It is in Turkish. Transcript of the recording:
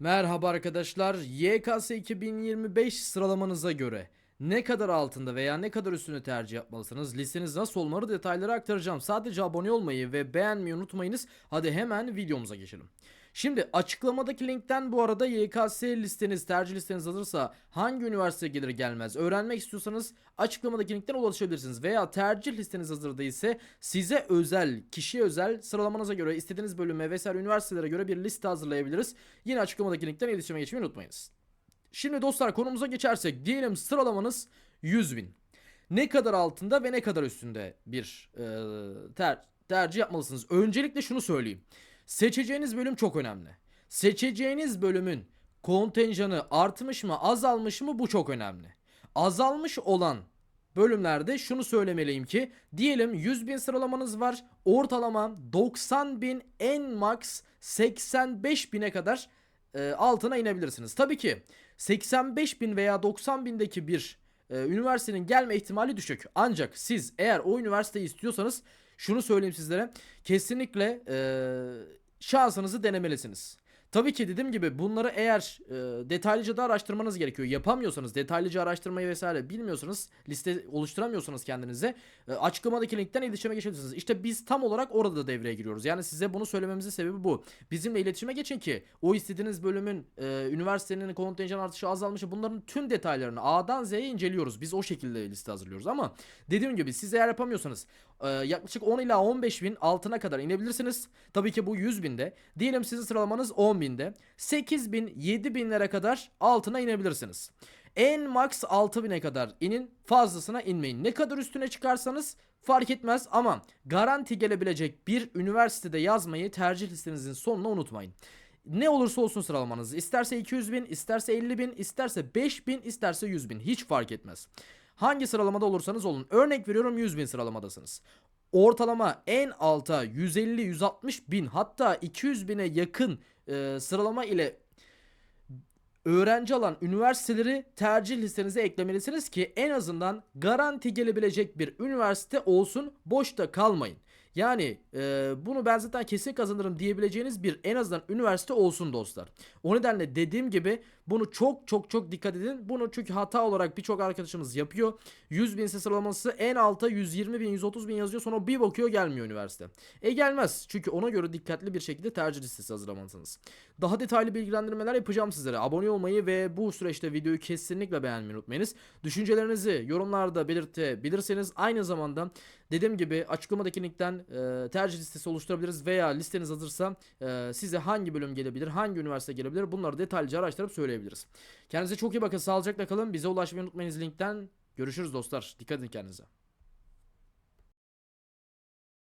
Merhaba arkadaşlar. YKS 2025 sıralamanıza göre ne kadar altında veya ne kadar üstünü tercih yapmalısınız? Listeniz nasıl olmalı detayları aktaracağım. Sadece abone olmayı ve beğenmeyi unutmayınız. Hadi hemen videomuza geçelim. Şimdi açıklamadaki linkten bu arada YKS listeniz, tercih listeniz hazırsa hangi üniversite gelir gelmez öğrenmek istiyorsanız açıklamadaki linkten ulaşabilirsiniz. Veya tercih listeniz hazır değilse size özel, kişiye özel sıralamanıza göre istediğiniz bölüme vesaire üniversitelere göre bir liste hazırlayabiliriz. Yine açıklamadaki linkten iletişime geçmeyi unutmayınız. Şimdi dostlar konumuza geçersek diyelim sıralamanız 100 bin. Ne kadar altında ve ne kadar üstünde bir e, ter, tercih yapmalısınız. Öncelikle şunu söyleyeyim. Seçeceğiniz bölüm çok önemli. Seçeceğiniz bölümün kontenjanı artmış mı azalmış mı bu çok önemli. Azalmış olan bölümlerde şunu söylemeliyim ki diyelim 100 bin sıralamanız var ortalama 90 bin en max 85 bine kadar e, altına inebilirsiniz. Tabii ki 85 bin veya 90 bindeki bir e, üniversitenin gelme ihtimali düşük. Ancak siz eğer o üniversiteyi istiyorsanız şunu söyleyeyim sizlere kesinlikle e, şansınızı denemelisiniz. Tabii ki dediğim gibi bunları eğer e, detaylıca da araştırmanız gerekiyor. Yapamıyorsanız detaylıca araştırmayı vesaire bilmiyorsanız liste oluşturamıyorsanız kendinize e, açıklamadaki linkten iletişime geçebilirsiniz. İşte biz tam olarak orada devreye giriyoruz. Yani size bunu söylememizin sebebi bu. Bizimle iletişime geçin ki o istediğiniz bölümün e, üniversitenin kontenjan artışı azalmışı bunların tüm detaylarını A'dan Z'ye inceliyoruz. Biz o şekilde liste hazırlıyoruz ama dediğim gibi siz eğer yapamıyorsanız e, yaklaşık 10 ila 15 bin altına kadar inebilirsiniz. Tabii ki bu 100 binde. Diyelim sizin sıralamanız 10 binde. 8 bin 7 binlere kadar altına inebilirsiniz. En max 6 bine kadar inin fazlasına inmeyin. Ne kadar üstüne çıkarsanız fark etmez ama garanti gelebilecek bir üniversitede yazmayı tercih listenizin sonuna unutmayın. Ne olursa olsun sıralamanız isterse 200 bin isterse 50 bin isterse 5 bin isterse 100 bin hiç fark etmez. Hangi sıralamada olursanız olun. Örnek veriyorum 100 bin sıralamadasınız. Ortalama en alta 150-160 bin hatta 200 bine yakın e, sıralama ile öğrenci alan üniversiteleri tercih listenize eklemelisiniz ki en azından garanti gelebilecek bir üniversite olsun boşta kalmayın. Yani e, bunu ben zaten kesin kazanırım diyebileceğiniz bir en azından üniversite olsun dostlar. O nedenle dediğim gibi bunu çok çok çok dikkat edin. Bunu çünkü hata olarak birçok arkadaşımız yapıyor. 100 bin sıralaması en alta 120 bin 130 bin yazıyor sonra bir bakıyor gelmiyor üniversite. E gelmez çünkü ona göre dikkatli bir şekilde tercih listesi hazırlamalısınız. Daha detaylı bilgilendirmeler yapacağım sizlere. Abone olmayı ve bu süreçte videoyu kesinlikle beğenmeyi unutmayınız. Düşüncelerinizi yorumlarda belirtebilirseniz aynı zamanda dediğim gibi açıklamadaki linkten e, tercih listesi oluşturabiliriz veya listeniz hazırsa e, size hangi bölüm gelebilir, hangi üniversite gelebilir bunları detaylıca araştırıp söyleyebiliriz. Kendinize çok iyi bakın, sağlıcakla kalın. Bize ulaşmayı unutmayınız linkten. Görüşürüz dostlar. Dikkat edin kendinize.